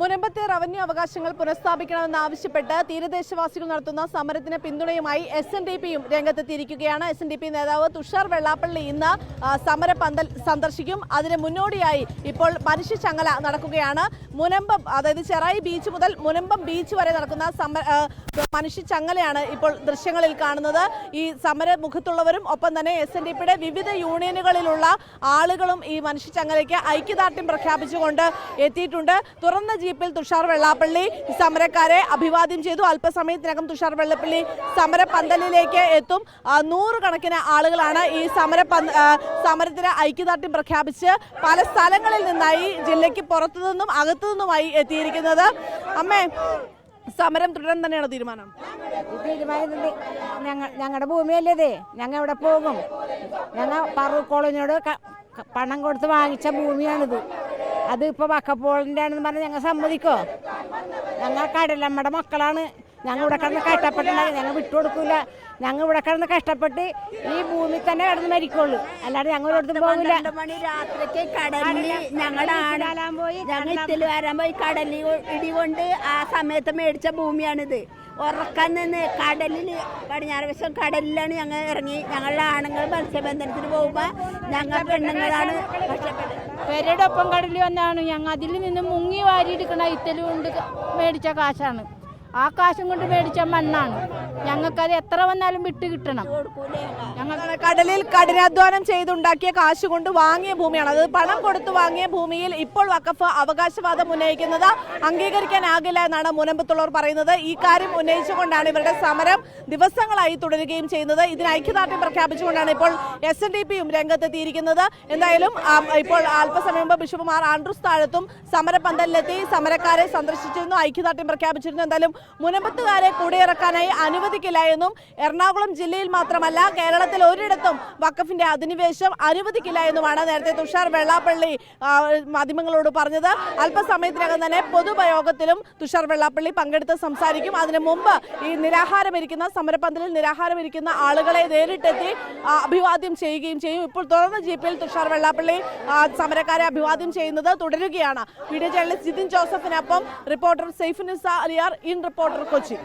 മുനമ്പത്തെ revenue അവകാശങ്ങൾ പുനഃസ്ഥാപിക്കണമെന്ന് ആവശ്യപ്പെട്ട് തീരദേശവാസികൾ നടത്തുന്ന സമരത്തിന് പിന്തുണയുമായി എസ് എൻ ഡി പിയും രംഗത്തെത്തിയിരിക്കുകയാണ്. എസ് എൻ ഡി പി നേതാവ് തുഷാർ വെള്ളാപ്പള്ളി ഇന്ന് സമര പന്തൽ സന്ദർശിക്കും. അതിന് മുന്നോടിയായി ഇപ്പോൾ മനുഷ്യ ചങ്ങല നടക്കുകയാണ്. മുനമ്പം അതായത് ചെറായി ബീച്ച് മുതൽ മുനമ്പം ബീച്ച് വരെ നടക്കുന്ന സമര മനുഷ്യ ചങ്ങലയാണ് ഇപ്പോൾ ദൃശ്യങ്ങളിൽ കാണുന്നത്. ഈ സമരമുഖത്തുള്ളവരും ഒപ്പം തന്നെ എസ് എൻ ഡി പിയുടെ വിവിധ യൂണിയനുകളിലുള്ള ആളുകളും ഈ മനുഷ്യ ചങ്ങലയ്ക്ക് ഐക്യദാർഢ്യം പ്രഖ്യാപിച്ചുകൊണ്ട് എത്തിയിട്ടുണ്ട്. തുറന്ന ജീപ്പിൽ തുഷാർ വെള്ളാപ്പള്ളി സമരക്കാരെ അഭിവാദ്യം ചെയ്തു. അല്പസമയത്തിനകം തുഷാർ വെള്ളാപ്പള്ളി സമര പന്തലിലേക്ക് എത്തും നൂറുകണക്കിന് ആളുകളാണ് ഈ സമര സമരത്തിന് ഐക്യദാർഢ്യം പ്രഖ്യാപിച്ച് പല സ്ഥലങ്ങളിൽ നിന്നായി ജില്ലയ്ക്ക് പുറത്തു നിന്നും അകത്തു നിന്നുമായി എത്തിയിരിക്കുന്നത്. അമ്മേ സമരം തുടരാൻ തന്നെയാണ് തീരുമാനം? തീരുമാനത്തിന്റെ ഞങ്ങൾ ഞങ്ങളുടെ ഭൂമിയല്ലേ ഞങ്ങൾ എവിടെ പോകും? ഞങ്ങൾ പറു കോളനിയോട് പണം കൊടുത്ത് വാങ്ങിച്ച ഭൂമിയാണിത്. അത് ഇപ്പോൾ വക്കപ്പോളിന്റെ ആണെന്ന് പറഞ്ഞ് ഞങ്ങൾ സമ്മതിക്കോ? ഞങ്ങൾ കടലമ്മയുടെ മക്കളാണ്. ഞങ്ങൾ ഇവിടെ കിടന്ന് കഷ്ടപ്പെട്ടുണ്ടായി ഞങ്ങൾ വിട്ടുകൊടുക്കൂല ഞങ്ങൾ ഇവിടെ കിടന്ന് കഷ്ടപ്പെട്ട് ഈ ഭൂമി തന്നെ കിടന്ന് മരിക്കുള്ളൂ. അല്ലാതെ ഞങ്ങൾ ഒരിടത്തും പോകില്ല പന്ത്രണ്ട് മണി രാത്രിക്ക് കടലിൽ ഞങ്ങളുടെ പോയി, ഞങ്ങൾ ഇത്തിരി വരാൻ പോയി കടലിൽ ഇടി കൊണ്ട് ആ സമയത്ത് മേടിച്ച ഭൂമിയാണിത്. ഉറക്കാൻ നിന്ന് കടലിൽ പടിഞ്ഞാറ് വശം കടലിലാണ് ഞങ്ങൾ ഇറങ്ങി. ഞങ്ങളുടെ ആണുങ്ങൾ മത്സ്യബന്ധനത്തിന് പോകുമ്പോൾ ഞങ്ങൾ പെണ്ണുങ്ങളാണ്. കഷ്ടപ്പെട്ടത് പെരയുടെ ഒപ്പം കടലിൽ വന്നാണ് ഞങ്ങൾ അതിൽ നിന്ന് മുങ്ങി വാരിയെടുക്കണ ഇത്തലും കൊണ്ട് മേടിച്ച കാശാണ്. ആ കാശും കൊണ്ട് മേടിച്ച മണ്ണാണ്. ഞങ്ങൾക്കത് എത്ര വന്നാലും വിട്ട് കിട്ടണം. ഞങ്ങൾ കടലിൽ കഠിനാധ്വാനം ചെയ്തുണ്ടാക്കിയ കാശ് കൊണ്ട് വാങ്ങിയ ഭൂമിയാണ്. അത് പണം കൊടുത്തു വാങ്ങിയ ഭൂമിയിൽ ഇപ്പോൾ വഖഫ് അവകാശവാദം ഉന്നയിക്കുന്നത് അംഗീകരിക്കാനാകില്ല എന്നാണ് മുനമ്പത്തുള്ളവർ പറയുന്നത്. ഈ കാര്യം ഉന്നയിച്ചുകൊണ്ടാണ് ഇവരുടെ സമരം ദിവസങ്ങളായി തുടരുകയും ചെയ്യുന്നത്. ഇതിന് ഐക്യദാർഢ്യം പ്രഖ്യാപിച്ചുകൊണ്ടാണ് ഇപ്പോൾ എസ് എൻ ഡി പിയും രംഗത്തെത്തിയിരിക്കുന്നത്. എന്തായാലും ഇപ്പോൾ അല്പസമയം മുമ്പ് ബിഷപ്പുമാർ ആൻഡ്രൂസ് താഴത്തും സമരപന്തലിലെത്തി സമരക്കാരെ സന്ദർശിച്ചിരുന്നു ഐക്യദാർഢ്യം പ്രഖ്യാപിച്ചിരുന്നു. എന്തായാലും മുനമ്പത്തുകാരെ കുടിയിറക്കാനായി അനുവദിക്കില്ല എന്നും എറണാകുളം ജില്ലയിൽ മാത്രമല്ല കേരളത്തിൽ ഒരിടത്തും വഖഫിന്റെ അധിനിവേശം അനുവദിക്കില്ല എന്നുമാണ് നേരത്തെ തുഷാർ വെള്ളാപ്പള്ളി മാധ്യമങ്ങളോട് പറഞ്ഞത്. അല്പസമയത്തിനകം തന്നെ പൊതുപയോഗത്തിലും തുഷാർ വെള്ളാപ്പള്ളി പങ്കെടുത്ത് സംസാരിക്കും. അതിനു മുമ്പ് ഈ നിരാഹാരമിരിക്കുന്ന സമരപന്തലിൽ നിരാഹാരമിരിക്കുന്ന ആളുകളെ നേരിട്ടെത്തി അഭിവാദ്യം ചെയ്യുകയും ചെയ്യും. ഇപ്പോൾ തുറന്ന ജീപ്പിൽ തുഷാർ വെള്ളാപ്പള്ളി സമരക്കാരെ അഭിവാദ്യം ചെയ്യുന്നത് തുടരുകയാണ്. Video journalist Jithin ജോസഫിനൊപ്പം reporter Saifunisa Aliyar in reporter Kochi.